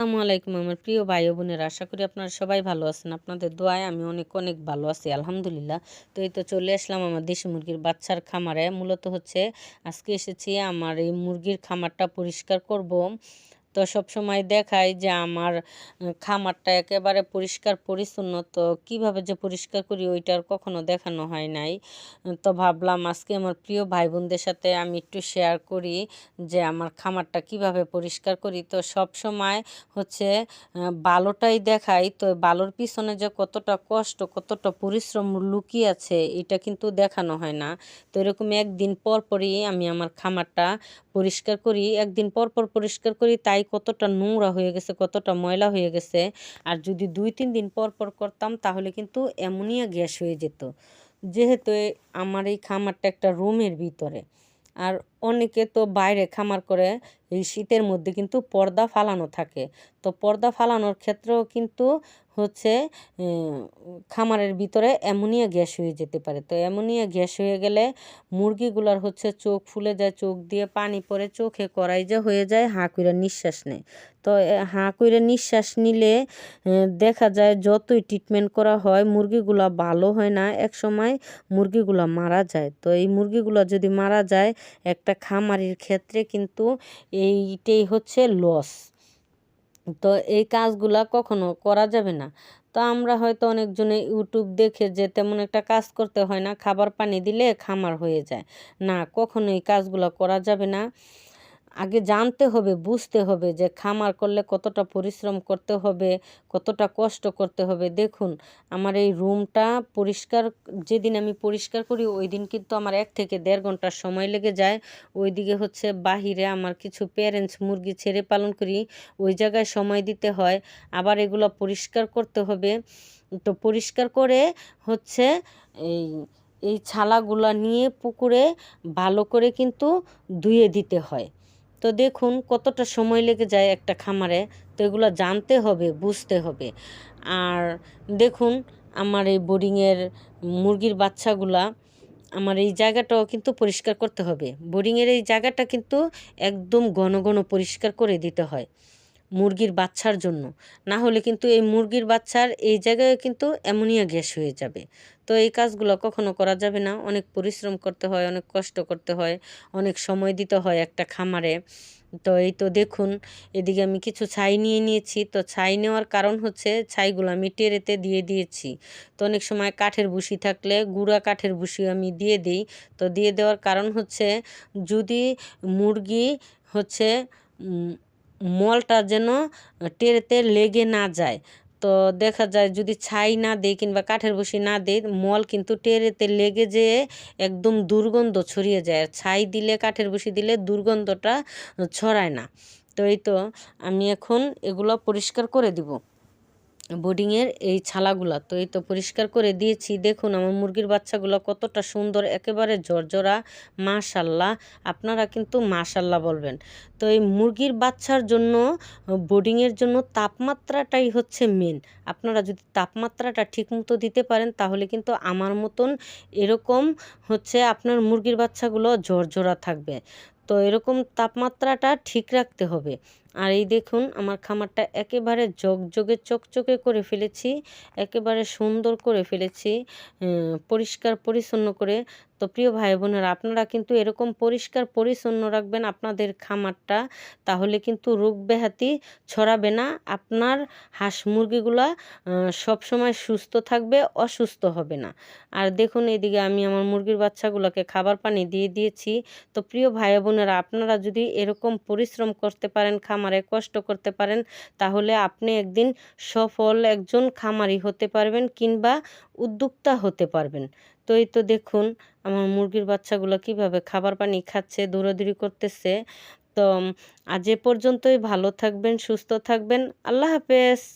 আসসালামু আলাইকুম আমার প্রিয় ভাই বোনেরা, আশা করি আপনারা সবাই ভালো আছেন। আপনাদের দোয়ায় আমি অনেক অনেক ভালো আছি, আলহামদুলিল্লাহ। তো এই তো চলে আসলাম আমার দেশি মুরগির বাচ্চার খামারে। মূলত হচ্ছে আজকে এসেছি আমার এই মুরগির খামারটা পরিষ্কার করব। তো সব সময় দেখায় যে আমার খামারটা একেবারে পরিষ্কার পরিচ্ছন্ন, তো কীভাবে যে পরিষ্কার করি ওইটার কখনো দেখানো হয় নাই। তো ভাবলাম আজকে আমার প্রিয় ভাই বোনদের সাথে আমি একটু শেয়ার করি যে আমার খামারটা কীভাবে পরিষ্কার করি। তো সব সময় হচ্ছে বালোটাই দেখাই, তো বালোর পিছনে যে কতটা কষ্ট, কতটা পরিশ্রম লুকিয়ে আছে, এটা কিন্তু দেখানো হয় না। তো এরকম একদিন পর পরই আমি আমার খামারটা পরিষ্কার করি, একদিন পর পর পরিষ্কার করি, তাই কতটা নোংরা হয়ে গেছে, কতটা ময়লা হয়ে গেছে। আর যদি দুই তিন দিন পর পর করতাম, তাহলে কিন্তু অ্যামোনিয়া গ্যাস হয়ে যেত। যেহেতু আমার এই খামারটা একটা রুমের ভিতরে। আর অনেকে তো বাইরে খামার করে এই শীতের মধ্যে কিন্তু পর্দা ফালানো থাকে। তো পর্দা ফালানোর ক্ষেত্রেও কিন্তু হচ্ছে খামারের ভিতরে অ্যামোনিয়া গ্যাস হয়ে যেতে পারে। তো অ্যামোনিয়া গ্যাস হয়ে গেলে মুরগিগুলার হচ্ছে চোখ ফুলে যায়, চোখ দিয়ে পানি পড়ে, চোখে করাই যে হয়ে যায়, হাঁ কইরা নিঃশ্বাস নেয়। তো হাঁ কইরা নিঃশ্বাস নিলে দেখা যায় যতই ট্রিটমেন্ট করা হয়, মুরগিগুলা ভালো হয় না এক সময় মুরগিগুলা মারা যায়। তো এই মুরগিগুলা যদি মারা যায়, একটা খামারির ক্ষেত্রে কিন্তু এইটাই হচ্ছে লস তো এই কাজগুলা কখনো করা যাবে না। তো আমরা হয়তো অনেকজনে ইউটিউব দেখে যে তেমন একটা কাজ করতে হয় না, খাবার পানি দিলে খামার হয়ে যায়। না, কখনো এই কাজগুলো করা যাবে না। আগে জানতে হবে, বুঝতে হবে যে খামার করলে কতটা পরিশ্রম করতে হবে, কতটা কষ্ট করতে হবে। দেখুন, আমার এই রুমটা পরিষ্কার, যেদিন আমি পরিষ্কার করি ওই দিন কিন্তু আমার এক থেকে দেড় ঘণ্টা সময় লেগে যায়। ওইদিকে হচ্ছে বাহিরে আমার কিছু প্যারেন্টস মুরগি ছেড়ে পালন করি, ওই জায়গায় সময় দিতে হয়। আবার এগুলো পরিষ্কার করতে হবে। তো পরিষ্কার করে হচ্ছে এই এই ছালাগুলা নিয়ে পুকুরে ভালো করে কিন্তু ধুয়ে দিতে হয়। তো দেখুন কতটা সময় লেগে যায় একটা খামারে, তো এগুলো জানতে হবে, বুঝতে হবে। আর দেখুন আমার এই বোরিংয়ের মুরগির বাচ্চাগুলা, আমার এই জায়গাটাও কিন্তু পরিষ্কার করতে হবে। বোরিংয়ের এই জায়গাটা কিন্তু একদম ঘন ঘন পরিষ্কার করে দিতে হয়। মুরগির বাচ্চার জন্য। না হলে কিন্তু এই মুরগির বাচ্চার এই জায়গায় কিন্তু অ্যামোনিয়া গ্যাস হয়ে যাবে। তো এই কাজগুলো কখনো করা যাবে না। অনেক পরিশ্রম করতে হয়, অনেক কষ্ট করতে হয়, অনেক সময় দিতে হয় একটা খামারে। তো এই তো দেখুন, এদিকে আমি কিছু ছাই নিয়ে নিয়েছি। তো ছাই নেওয়ার কারণ হচ্ছে ছাইগুলো আমি টেরেতে দিয়ে দিয়েছি। তো অনেক সময় কাঠের বুসি থাকলে গুঁড়া কাঠের বুসি আমি দিয়ে দিই। তো দিয়ে দেওয়ার কারণ হচ্ছে যদি মুরগি হচ্ছে মলটা যেন টেরেতে লেগে না যায়। তো দেখা যায় যদি ছাই না দেয় কিংবা কাঠের বসি না দেয় মল কিন্তু টেরেতে লেগে যেয়ে একদম দুর্গন্ধ ছড়িয়ে যায়। আর ছাই দিলে, কাঠের বসি দিলে দুর্গন্ধটা ছড়ায় না। তো এই তো আমি এখন এগুলো পরিষ্কার করে দিব। বোর্ডিংয়ের এই ছালাগুলা। তো এই তো পরিষ্কার করে দিয়েছি। দেখুন আমার মুরগির বাচ্চাগুলো কতটা সুন্দর, একেবারে জর্জরা মাশাল্লাহ। আপনারা কিন্তু মাশাল্লাহ বলবেন। তো এই মুরগির বাচ্চার জন্য, বোর্ডিংয়ের জন্য তাপমাত্রাটাই হচ্ছে মেন আপনারা যদি তাপমাত্রাটা ঠিকমতো দিতে পারেন, তাহলে কিন্তু আমার মতন এরকম হচ্ছে আপনার মুরগির বাচ্চাগুলো জর্জরা থাকবে। তো এরকম তাপমাত্রাটা ঠিক রাখতে হবে। আর এই দেখুন, আমার খামারটা একেবারে জগজগে চকচকে করে ফেলেছি, একেবারে সুন্দর করে ফেলেছি পরিষ্কার পরিচ্ছন্ন করে। তো প্রিয় ভাই বোনেরা, আপনারা কিন্তু এরকম পরিষ্কার পরিচ্ছন্ন রাখবেন আপনাদের খামারটা, তাহলে কিন্তু রোগ ব্যাহাতি ছড়াবে না। আপনার হাঁস মুরগিগুলা সবসময় সুস্থ থাকবে, অসুস্থ হবে না। আর দেখুন এদিকে আমি আমার মুরগির বাচ্চাগুলোকে খাবার পানি দিয়ে দিয়েছি। তো প্রিয় ভাই বোনেরা, আপনারা যদি এরকম পরিশ্রম করতে পারেন খামারে কষ্ট করতে পারেন, তাহলে আপনি একদিন সফল একজন খামারি হতে পারবেন কিংবা উদ্যোক্তা হতে পারবেন। তো এই তো দেখুন আমার মুরগির বাচ্চাগুলো কীভাবে খাবার পানি খাচ্ছে, দৌড়াদৌড়ি করতেছে। তো আজ এ পর্যন্তই ভালো থাকবেন, সুস্থ থাকবেন। আল্লাহ হাফেজ।